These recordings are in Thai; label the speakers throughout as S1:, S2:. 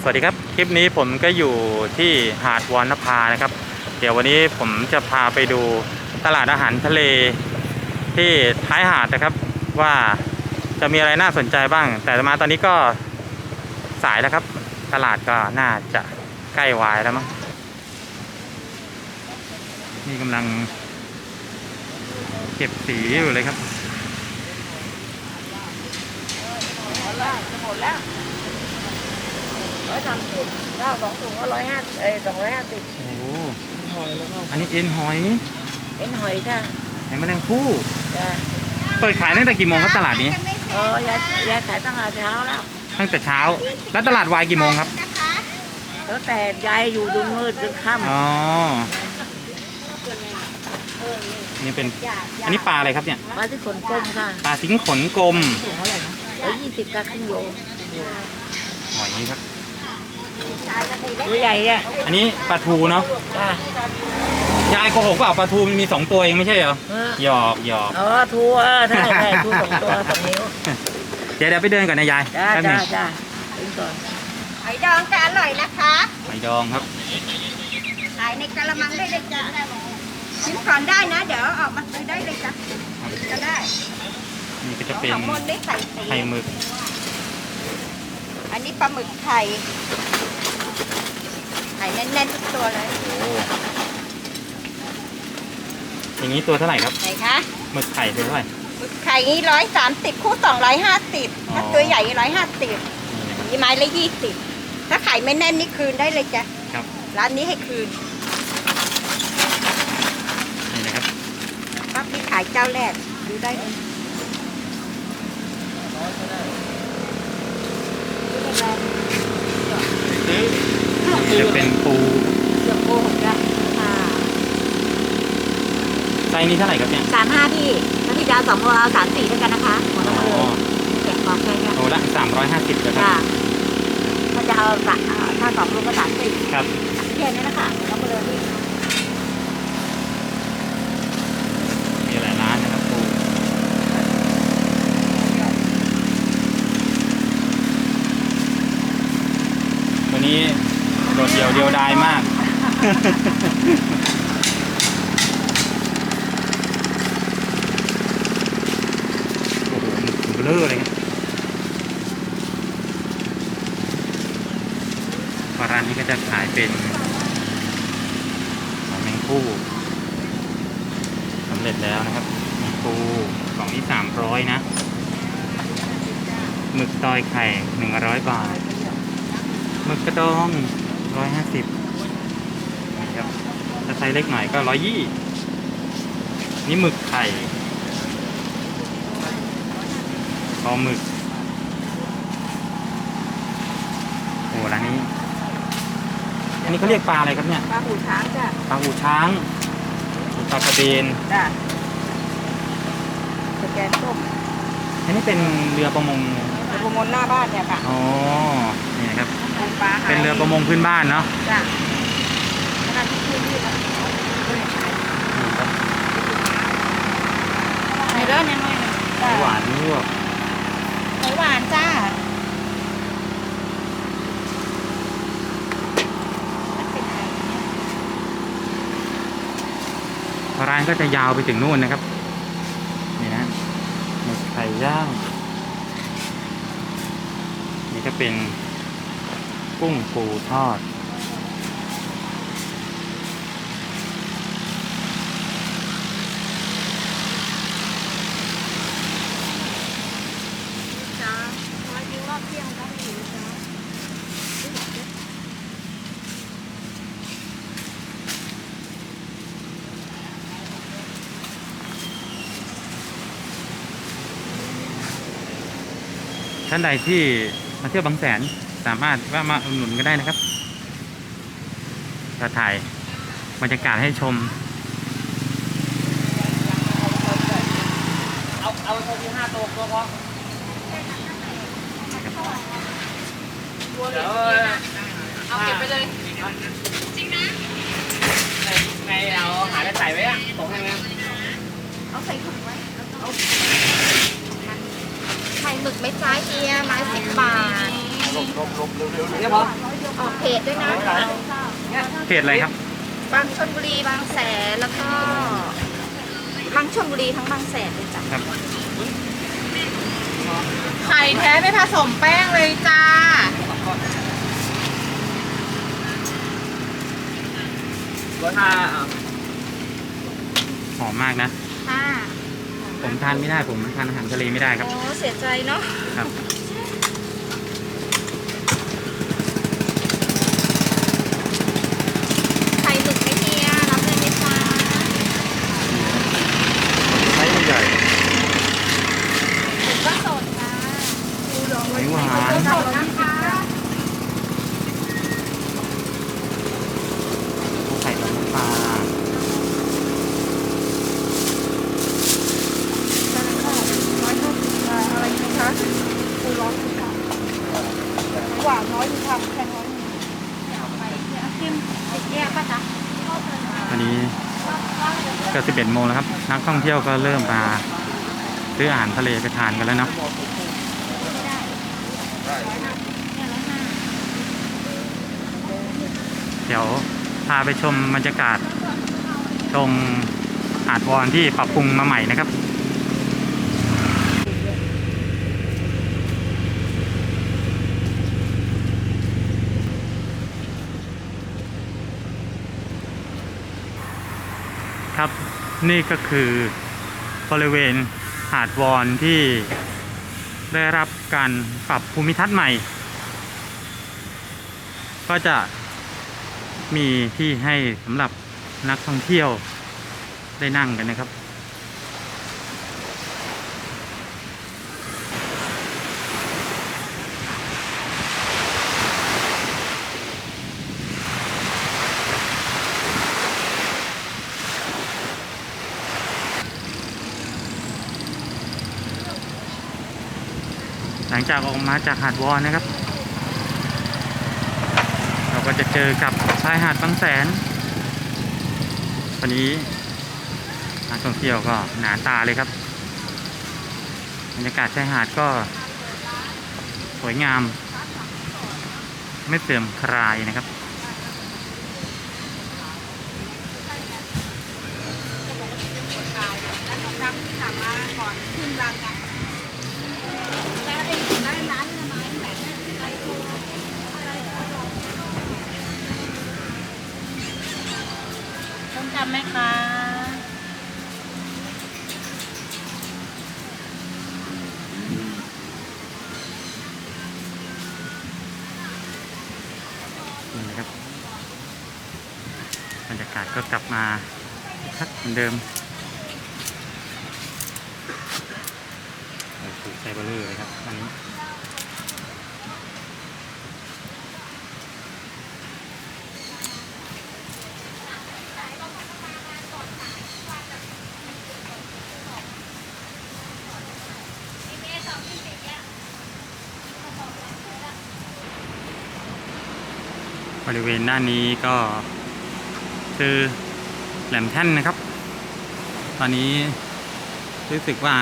S1: สวัสดีครับ คลิปนี้ผมก็อยู่ที่หาดวอนภานะครับ เดี๋ยววันนี้ผมจะพาไปดูตลาดอาหารทะเล ที่ท้ายหาดนะครับว่าจะมีอะไรน่าสนใจบ้าง แต่มาตอนนี้ก็สายแล้วครับ ตลาดก็น่าจะใกล้วายแล้วมั้งนี่กำลังเก็บสีอยู่เลยครับ
S2: หมดแล้ว ร้อยสามสิบข้าวสองถุงก็ร้อยห้าเอ้ยสองร้อยห้าสิบ
S1: โอ้โหอันนี้เอ็นหอย
S2: เป็นหอยค่ะ
S1: ไหนแมลงภู่
S2: จ้ะ
S1: เปิดขายตั้งแต่กี่โมงครับตลาดนี้
S2: เออยายยายขายตั้งแต่เช้าแล้ว
S1: ตั้งแต่เช้า แล้วตลาดวายกี่โมงครับ
S2: แล้วแต่ยายอยู่จนมืดจนค่ำ
S1: อ๋อนี่เป็นอันนี้ปลาอะไรครับเนี่ย
S2: มาที่ขนกลมค่ะ
S1: ปลาสิงขนกลม
S2: ถุงเท่าไหร่นะร้อยยี่สิบกับครึ่งโล
S1: หอยครับ
S2: ตัวใหญ่เนี่ย
S1: อันนี้ปลาทูเนาะ
S2: จ้ะ
S1: ยายโกหกเปล่าปลาทูมันมีสองตัวเองไม่ใช่เหรอ
S2: เออ
S1: หยอกหยอก
S2: เออทูเออใช่ใช่ทูสองตัวสองนิ้ว
S1: เดี๋ยวเดี๋ยวไปเดินก่อนนะยาย
S2: จ้า
S1: แป๊บหนึ
S2: จ้างจ้าถึงก่อน
S3: หอยดองจะอร่อยนะคะ
S1: หอยดองครับ
S3: ขายในกระมังได้เลยจ้ะชิมก่อนได้นะ เดี๋ยวออกมาซื้อได้เลยจ้ะก็ได้
S1: นี่ก็จะเป็น
S3: ของมนต์ได้ใส่สี
S1: ไข่หมึก
S3: อันนี้ปลาหมึกไข่ ไข่แน่นๆทุกตัวเลย
S1: โอ้อย่างนี้ตัวเท่าไหร่ครับ
S3: ไหนคะ
S1: หมึกไข่ตัวเท่าไหร่
S3: หมึกไข่นี้ร้อยสามสิบคู่สองร้อยห้าสิบ
S1: อ๋อ
S3: ถ้าตัวใหญ่ร้อยห้าสิบ
S1: นี่นะครับ
S3: มีไม้ละยี่สิบถ้าไข่ไม่แน่นนี่คืนได้เลยจ้ะ
S1: ครับ
S3: ร้านนี้ให้คืน
S1: นี่นะครับ
S3: ปั๊บที่ขายเจ้าแรกดูได้เลย
S1: จะเป็นปู
S2: เสือกโกหกจ้ะค่ะ
S1: ไซส์นี้เท่าไหร่ครับเนี่ย
S2: สามห้าพี่ถ้าพี่ดาวสองโลเอาสามสี่ด้วยกันนะคะหมด
S1: อ๋
S2: แล้ว
S1: อ
S2: เลยเก็บของใช่ค่ะ
S1: โลละสามร้อยห้าสิบครับ
S2: จ้ะถ้าจะเอาสะอ่าถ้าสองลูกก็สามสิบ
S1: ครับ
S2: แค่นี้นะคะแล้วก็เลยพี่
S1: มีหลายร้านนะครับปูวันนี้ โดดเดี่ยวเดียวดายมาก โอ้โหหมึกเบลอเลยครับร้านนี้ก็จะขายเป็นของแมงคู่สำเร็จแล้วนะครับแมงคู่กล่องนี้สามร้อยนะหมึกตอยไข่หนึ่งร้อยบาทหมึกกระดอง ร้อยห้าสิบนะครับถ้าไซส์เล็กหน่อยก็ร้อยยี่นี่หมึกไข่คอหมึก โอ้ร้านนี้ อันนี้เขาเรียกปลาอะไรครับเนี่ย
S2: ปลาหูช้างจ้ะ
S1: ปลาหูช้างปลากระเบน
S2: จ้ะสแกนส้ม
S1: อันนี้เป็นเรือประมง
S2: โปรโมทหน้าบ้านเนี่ยค่ะ
S1: อ๋อ นี่นะครับ
S2: ปูปลา
S1: เป็นเรือประมงพื้นบ้านเนาะ
S2: จ้ะขนาดที่พี่พี่นะไหนเด้อเนี่ยหน่อยหนึ่งจ้ะ
S1: หวานลวก
S2: หอยหวานจ้า
S1: ร้านก็จะยาวไปถึงนู่นนะครับ นี่นะหมึกไข่ย่าง นี่ก็เป็น กุ้งปูทอด
S2: จ้ามากินรอบเที่ยงก็ไม่หิวจ้า
S1: ท่านใดที่มาเที่ยวบางแสน สามารถแวะมาอุดหนุนก็ได้นะครับจะถ่ายบรรยากาศให้ชม
S2: เอาเอาตัวที่ห้าตัวตัวพอเอาเก็บไปเลย
S4: ไงเอาหาได้ใส่ไว้อะส่งให้ไหม
S3: เอาใส่ถุงไว้เอาไข่หมึกไม่จ้าเฮียไม้สิบบาท
S4: เนี่ยพอ
S3: ออกเพจด้วยนะ
S1: เพจอะไรครับ
S3: บางชนบุรีบางแสนแล้วก็บางชนบุรีทั้งบางแสนเลยจ้ะ
S1: ครับ
S5: ไข่แท้ไม่ผสมแป้งเลยจ้า
S4: ร้อยห้าอะ
S1: หอมมากนะ
S3: ค่ะ
S1: ผมทานไม่ได้ผมทานอาหารทะเลไม่ได้ครับ
S3: โอ้เสียใจเนาะ
S1: ครับ
S3: ไข่หมึกไม่เฮียรับเลยไหมจ๊ะ
S1: ไซส์ใหญ่
S3: หมึกก็สดนะ
S1: หอยหวาน
S3: สดนะคะ
S1: ไข่ต้มปลา
S2: อะไรนะคะปูร้อนค่ะห วานน้อยมีทำแพงน้อยมี
S3: ไปเนี่ยจิ้มติดแยกป่ะจ๊ะ
S1: อันนี้ก็11โมงแล้วครับ นักท่องเที่ยวก็เริ่มมาซื้ออาหารทะเลไปทานกันแล้วเนาะเดี๋ยวพาไปชมบรรยากาศตรงหาดวอนที่ปรับปรุงมาใหม่นะครับ ครับ นี่ก็คือบริเวณหาดวอนที่ได้รับการปรับภูมิทัศน์ใหม่ ก็จะมีที่ให้สำหรับนักท่องเที่ยวได้นั่งกันนะครับ ลังจากออกมาจากหาดวอนนะครับ เราก็จะเจอกับชายหาดบางแสน วันนี้นักท่องเที่ยวก็หนาตาเลยครับบรรยากาศชายหาดก็ สวยงาม ไม่เสื่อมคลายนะครับากาศก็กลับมาคักเหมือนเดิมโอ้โหไซเบอร์เลอร์เลยครับอันนี้บริเวณด้านนี้ก็ คือแหลมแท่นนะครับ ตอนนี้รู้สึกว่า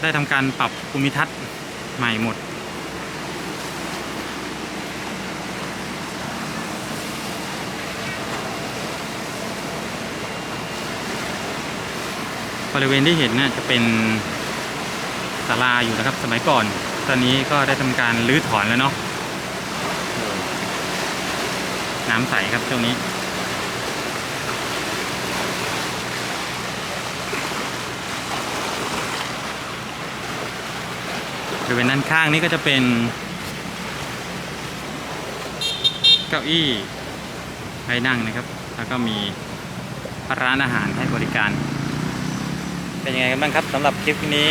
S1: ได้ทำการปรับภูมิทัศน์ใหม่หมด บริเวณที่เห็นน่ะจะเป็นศาลาอยู่นะครับสมัยก่อน ตอนนี้ก็ได้ทำการรื้อถอนแล้วเนาะ น้ำใสครับช่วงนี้ บริเวณด้านข้างนี้ก็จะเป็น เก้าอี้ให้นั่งนะครับ แล้วก็มีร้านอาหารให้บริการ เป็นยังไงกันบ้างครับสำหรับคลิปนี้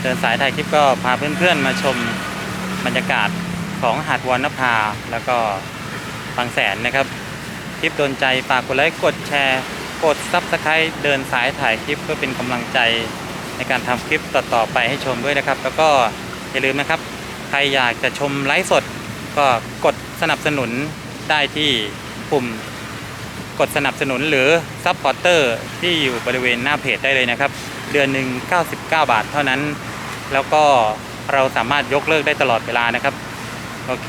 S1: เดินสายถ่ายคลิปก็พาเพื่อนๆมาชมบรรยากาศของหาดวอนนภาแล้วก็ บางแสนนะครับ คลิปโดนใจฝากกดไลค์กดแชร์กดซับสไครต์เดินสายถ่ายคลิปเพื่อเป็นกำลังใจในการทำคลิปต่อๆไปให้ชมด้วยนะครับ แล้วก็อย่าลืมนะครับ ใครอยากจะชมไลฟ์สด ก็กดสนับสนุนได้ที่ปุ่มกดสนับสนุนหรือซัพพอร์เตอร์ที่อยู่บริเวณหน้าเพจได้เลยนะครับ เดือนหนึ่ง99 บาทเท่านั้น แล้วก็เราสามารถยกเลิกได้ตลอดเวลานะครับ โอเค